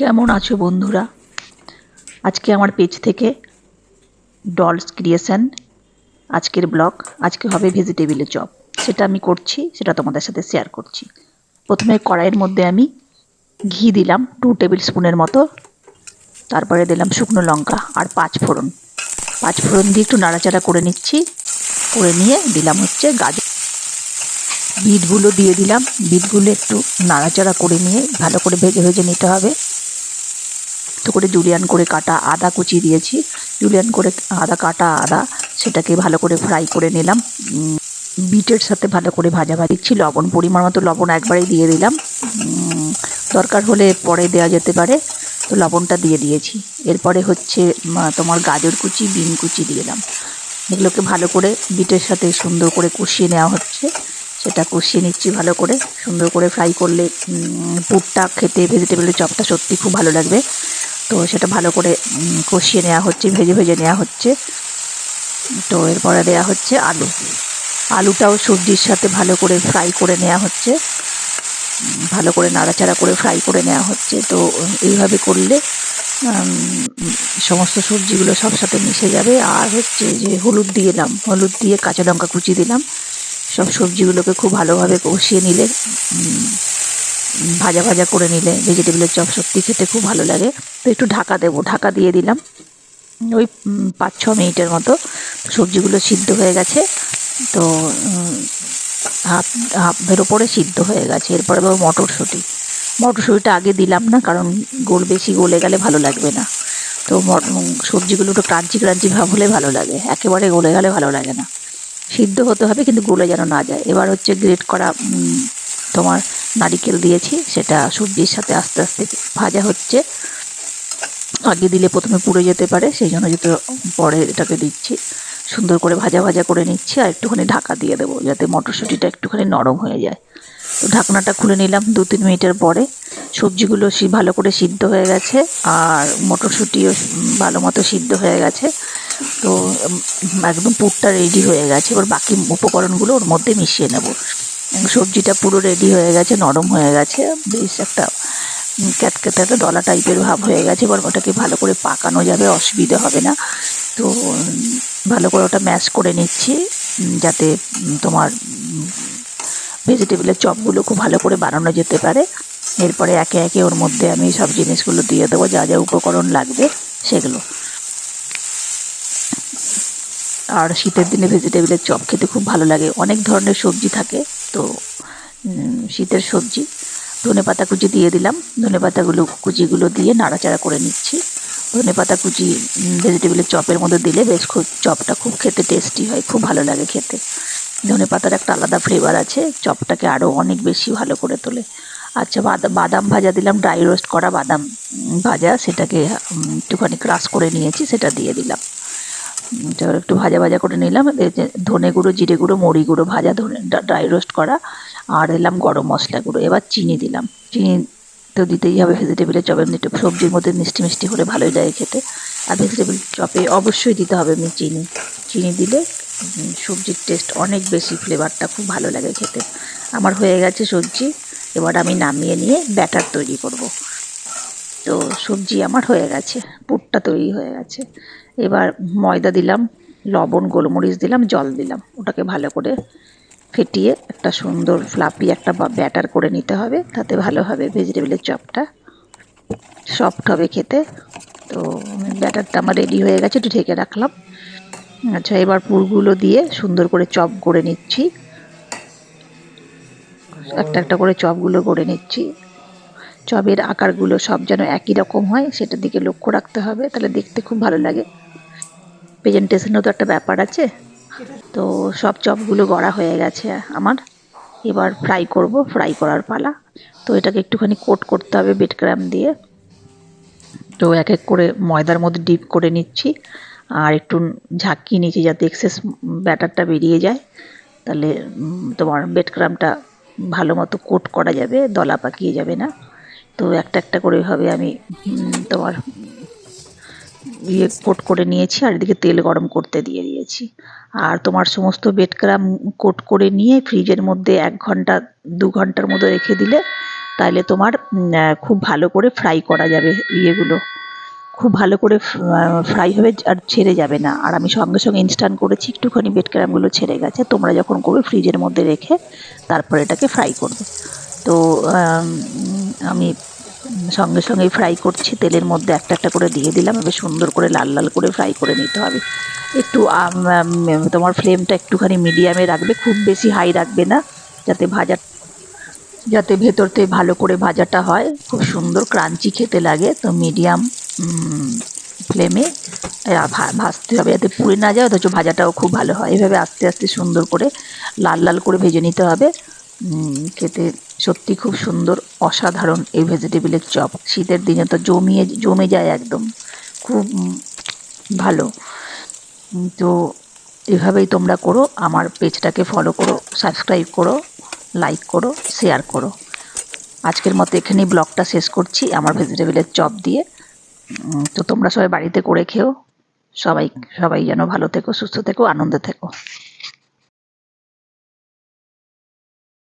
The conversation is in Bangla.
কেমন আছো বন্ধুরা? আজকে আমার পেজ থেকে ডলস ক্রিয়েশন আজকের ব্লগ, আজকে হবে ভেজিটেবিলের চপ। সেটা আমি করছি, সেটা তোমাদের সাথে শেয়ার করছি। প্রথমে কড়াইয়ের মধ্যে আমি ঘি দিলাম টু টেবিল স্পুনের মতো। তারপরে দিলাম শুকনো লঙ্কা আর পাঁচ ফোড়ন। পাঁচ ফোড়ন দিয়ে একটু নাড়াচাড়া করে নিচ্ছি। করে নিয়ে দিলাম হচ্ছে গাজর। বিটগুলো দিয়ে দিলাম। বিটগুলো একটু নাড়াচাড়া করে নিয়ে ভালো করে ভেজে ভেজে নিতে হবে। তো করে জুলিয়ান করে কাটা আদা কুচি দিয়েছি। জুলিয়ান করে আদা কাটা আদা, সেটাকে ভালো করে ফ্রাই করে নিলাম। বিটের সাথে ভালো করে ভাজা ভাজা দিচ্ছি। লবণ, পরিমাণ মতো লবণ একবারেই দিয়ে দিলাম। দরকার হলে পরে দেওয়া যেতে পারে। তো লবণটা দিয়ে দিয়েছি। এরপরে হচ্ছে তোমার গাজর কুচি, বিন কুচি দিলাম। এগুলোকে ভালো করে বিটের সাথে সুন্দর করে কষিয়ে নেওয়া হচ্ছে। সেটা কষিয়ে নিচ্ছি ভালো করে। সুন্দর করে ফ্রাই করলে পুরটা খেতে ভেজিটেবলের চপটা সত্যি খুব ভালো লাগবে। তো সেটা ভালো করে কষিয়ে নেওয়া হচ্ছে, ভেজে ভেজে নেওয়া হচ্ছে। তো এরপরে দেওয়া হচ্ছে আলু। আলুটাও সবজির সাথে ভালো করে ফ্রাই করে নেওয়া হচ্ছে। ভালো করে নাড়াচাড়া করে ফ্রাই করে নেওয়া হচ্ছে। তো এইভাবে করলে সমস্ত সবজিগুলো সব সাথে মিশে যাবে। আর হচ্ছে যে হলুদ দিলাম, হলুদ দিয়ে কাঁচা লঙ্কা কুচি দিলাম। সব সবজিগুলোকে খুব ভালোভাবে কষিয়ে নিলে ভাজা ভাজা করে নিলে ভেজিটেবলের চপ সত্যি খেতে খুব ভালো লাগে। তো একটু ঢাকা দেবো, ঢাকা দিয়ে দিলাম। ওই পাঁচ ছ মিনিটের মতো সবজিগুলো সিদ্ধ হয়ে গেছে। তো হাফ, হাফের ওপরে সিদ্ধ হয়ে গেছে। এরপরে আবার মটরশুঁটি। মটরশুঁটিটা আগে দিলাম না, কারণ গোল বেশি গলে গেলে ভালো লাগবে না। তো সবজিগুলো একটু ক্রাঞ্চি ক্রাঞ্চি ভাব হলে ভালো লাগে। একেবারে গলে গেলে ভালো লাগে না। সিদ্ধ হতে হবে, কিন্তু গলে যেন না যায়। এবার হচ্ছে গ্রেট করা তোমার নারিকেল দিয়েছি, সেটা সবজির সাথে আস্তে আস্তে ভাজা হচ্ছে। আগে দিলে প্রথমে পুড়ে যেতে পারে, সেই জন্য যেহেতু পরে এটাকে দিচ্ছি। সুন্দর করে ভাজা ভাজা করে নিচ্ছি, আর একটুখানি ঢাকা দিয়ে দেবো, যাতে মটরশুঁটিটা একটুখানি নরম হয়ে যায়। তো ঢাকনাটা খুলে নিলাম দু তিন মিনিটের পরে। সবজিগুলো ভালো করে সিদ্ধ হয়ে গেছে, আর মটরশুঁটিও ভালো মতো সিদ্ধ হয়ে গেছে। তো একদম পুরটা রেডি হয়ে গেছে। এবার বাকি উপকরণগুলো ওর মধ্যে মিশিয়ে নেব। সবজিটা পুরো রেডি হয়ে গেছে নরম হয়ে গেছে। বেশ একটা উম, ক্যাটক্যাটে একটা ডলা টাইপের ভাব হয়ে গেছে এবার ওটাকে ভালো করে পাকানো যাবে অসুবিধে হবে না। তো ভালো করে ওটা ম্যাশ করে নিচ্ছি যাতে তোমার ভেজিটেবলের চপগুলো খুব ভালো করে বানানো যেতে পারে। এরপরে একে একে ওর মধ্যে আমি সব জিনিসগুলো দিয়ে দেবো যা যা উপকরণ লাগবে সেগুলো। আর শীতের দিনে ভেজিটেবলের চপ খেতে খুব ভালো লাগে। অনেক ধরনের সবজি থাকে। তো শীতের সবজি। ধনে পাতা কুচি দিয়ে দিলাম। ধনে পাতাগুলো কুচিগুলো দিয়ে নাড়াচাড়া করে নিচ্ছি। ধনে পাতা কুচি ভেজিটেবলের চপের মধ্যে দিলে বেশ খুব, চপটা খুব খেতে টেস্টি হয়, খুব ভালো লাগে খেতে। ধনে পাতার একটা আলাদা ফ্লেভার আছে, চপটাকে আরও অনেক বেশি ভালো করে তোলে। আচ্ছা বাদাম ভাজা দিলাম ড্রাই রোস্ট করা বাদাম ভাজা, সেটাকে একটুখানি ক্রাশ করে নিয়েছি, সেটা দিয়ে দিলাম। এটা একটু ভাজা ভাজা করে নিলাম। ধনে গুঁড়ো, জিরে গুঁড়ো, মরি গুঁড়ো, ভাজা ধনে ড্রাই রোস্ট করা আর দিলাম গরম মশলা গুঁড়ো। এবার চিনি দিলাম। চিনি তো দিতেই হবে ভেজিটেবলের চপের একটু সবজির মধ্যে মিষ্টি মিষ্টি হলে ভালোই লাগে খেতে। আর ভেজিটেবিল চপে অবশ্যই দিতে হবে এমনি চিনি। চিনি দিলে সবজির টেস্ট অনেক বেশি ফ্লেভারটা খুব ভালো লাগে খেতে। আমার হয়ে গেছে সবজি। এবার আমি নামিয়ে নিয়ে ব্যাটার তৈরি করব। তো সবজি আমার হয়ে গেছে। পুরটা তৈরি হয়ে গেছে। এবার ময়দা দিলাম, লবণ, গোলমরিচ দিলাম, জল দিলাম। ওটাকে ভালো করে ফেটিয়ে একটা সুন্দর ফ্লাপি একটা ব্যাটার করে নিতে হবে, তাতে ভালো হবে ভেজিটেবলের চপটা। সফট হবে খেতে। তো ব্যাটারটা আমার রেডি হয়ে গেছে, একটু ঢেকে রাখলাম। আচ্ছা এবার পুরগুলো দিয়ে সুন্দর করে চপ করে নিচ্ছি। একটা একটা করে চপগুলো করে নিচ্ছি। চপের আকারগুলো সব যেন একই রকম হয়, সেটার দিকে লক্ষ্য রাখতে হবে। তাহলে দেখতে খুব ভালো লাগে। প্রেজেন্টেশনেও তো একটা ব্যাপার আছে। তো সব চপগুলো গড়া হয়ে গেছে আমার। এবার ফ্রাই করব ফ্রাই করার পালা। তো এটাকে একটুখানি কোট করতে হবে বেড ক্রাম দিয়ে। তো এক এক করে ময়দার মধ্যে ডিপ করে নিচ্ছি। আর একটু ঝাঁকিয়ে নিচ্ছি যাতে এক্সেস ব্যাটারটা বেরিয়ে যায়। তাহলে তোমার বেড ক্রামটা ভালো মতো কোট করা যাবে, দলা পাকিয়ে যাবে না। তো একটা একটা করে ভাবে আমি তোমার ইয়ে কোট করে নিয়েছি আর এদিকে তেল গরম করতে দিয়ে দিয়েছি। আর তোমার সমস্ত বেড ক্রাম কোট করে নিয়ে ফ্রিজের মধ্যে এক ঘণ্টা, দু ঘণ্টার মতো রেখে দিলে তাহলে তোমার খুব ভালো করে ফ্রাই করা যাবে ইয়েগুলো। খুব ভালো করে ফ্রাই হবে আর ছেড়ে যাবে না। আর আমি সঙ্গে সঙ্গে ইনস্ট্যান্ট করেছি, একটুখানি বেড ক্যারামগুলো ছেড়ে গেছে। তোমরা যখন করবে, ফ্রিজের মধ্যে রেখে তারপরে এটাকে ফ্রাই করবে। তো আম, সঙ্গে সঙ্গে ফ্রাই করছি তেলের মধ্যে একটা একটা করে দিয়ে দিলাম এবার সুন্দর করে লাল লাল করে ফ্রাই করে নিতে হবে। একটু তোমার ফ্লেমটা একটুখানি মিডিয়ামে রাখবে খুব বেশি হাই রাখবে না যাতে ভাজা যাতে ভেতরতে ভালো করে ভাজাটা হয় খুব সুন্দর ক্রাঞ্চি খেতে লাগে তো মিডিয়াম ফ্লেমে ভাজতে হবে যাতে পুড়ে না যায় অথচ ভাজাটাও খুব ভালো হয়। এভাবে আস্তে আস্তে সুন্দর করে লাল লাল করে ভেজে নিতে হবে। খেতে সত্যি খুব সুন্দর, অসাধারণ এই ভেজিটেবিলের চপ। শীতের দিনে তো জমিয়ে, জমে যায় একদম। খুব ভালো। তো এভাবেই তোমরা করো, আমার পেজটাকে ফলো করো সাবস্ক্রাইব করো লাইক করো শেয়ার করো। আজকের মতো এখানেই ব্লগটা শেষ করছি, আমার ভেজিটেবিলের চপ দিয়ে। তো তোমরা সবাই বাড়িতে করে খেও। সবাই সবাই যেন ভালো থেকো, সুস্থ থেকো, আনন্দে থেকো।